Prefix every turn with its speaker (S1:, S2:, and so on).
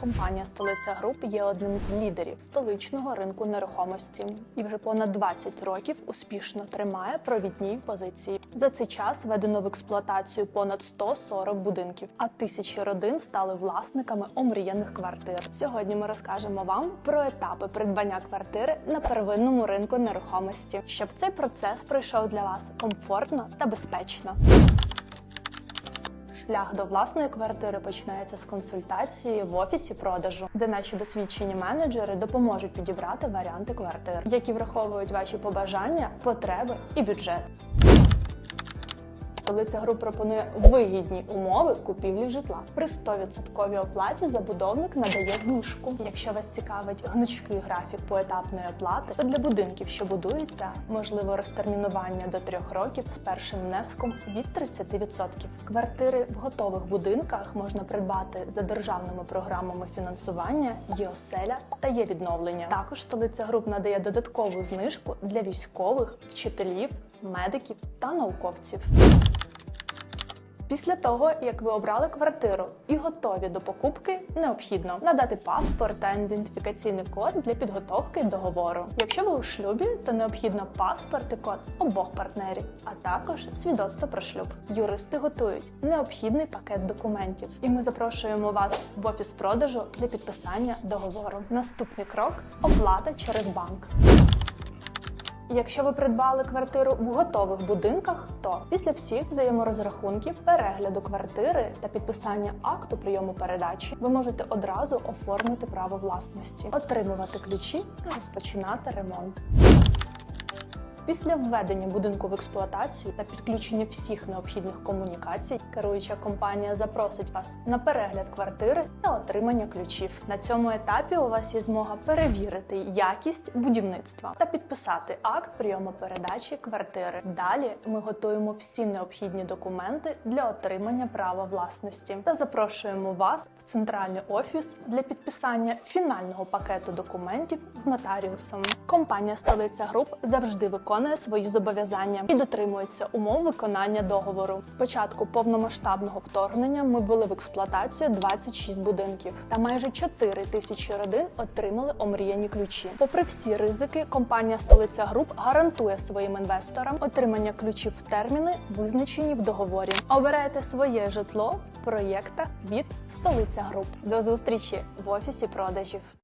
S1: Компанія Столиця Груп є одним з лідерів столичного ринку нерухомості і вже понад 20 років успішно тримає провідні позиції. За цей час введено в експлуатацію понад 140 будинків, а тисячі родин стали власниками омріяних квартир. Сьогодні ми розкажемо вам про етапи придбання квартири на первинному ринку нерухомості, щоб цей процес пройшов для вас комфортно та безпечно. Шлях до власної квартири починається з консультації в офісі продажу, де наші досвідчені менеджери допоможуть підібрати варіанти квартир, які враховують ваші побажання, потреби і бюджет. Столиця груп пропонує вигідні умови купівлі житла. При 100% оплаті забудовник надає знижку. Якщо вас цікавить гнучкий графік поетапної оплати, то для будинків, що будуються, можливо розтермінування до трьох років з першим внеском від 30%. Квартири в готових будинках можна придбати за державними програмами фінансування, є оселя та є відновлення. Також столиця груп надає додаткову знижку для військових, вчителів, медиків та науковців. Після того, як ви обрали квартиру і готові до покупки, необхідно надати паспорт та ідентифікаційний код для підготовки договору. Якщо ви у шлюбі, то необхідно паспорт і код обох партнерів, а також свідоцтво про шлюб. Юристи готують необхідний пакет документів, і ми запрошуємо вас в офіс продажу для підписання договору. Наступний крок оплата через банк. Якщо ви придбали квартиру в готових будинках, то після всіх взаєморозрахунків, перегляду квартири та підписання акту прийому передачі ви можете одразу оформити право власності, отримувати ключі та розпочинати ремонт. Після введення будинку в експлуатацію та підключення всіх необхідних комунікацій, керуюча компанія запросить вас на перегляд квартири та отримання ключів. На цьому етапі у вас є змога перевірити якість будівництва та підписати акт прийому передачі квартири. Далі ми готуємо всі необхідні документи для отримання права власності та запрошуємо вас в центральний офіс для підписання фінального пакету документів з нотаріусом. Компанія Столиця Груп завжди виконує свої зобов'язання і дотримується умов виконання договору. З початку повномасштабного вторгнення ми ввели в експлуатацію 26 будинків, та майже 4 тисячі родин отримали омріяні ключі. Попри всі ризики, компанія Столиця Груп гарантує своїм інвесторам отримання ключів в терміни, визначені в договорі. Обирайте своє житло в проєктах від Столиця Груп. До зустрічі в офісі продажів.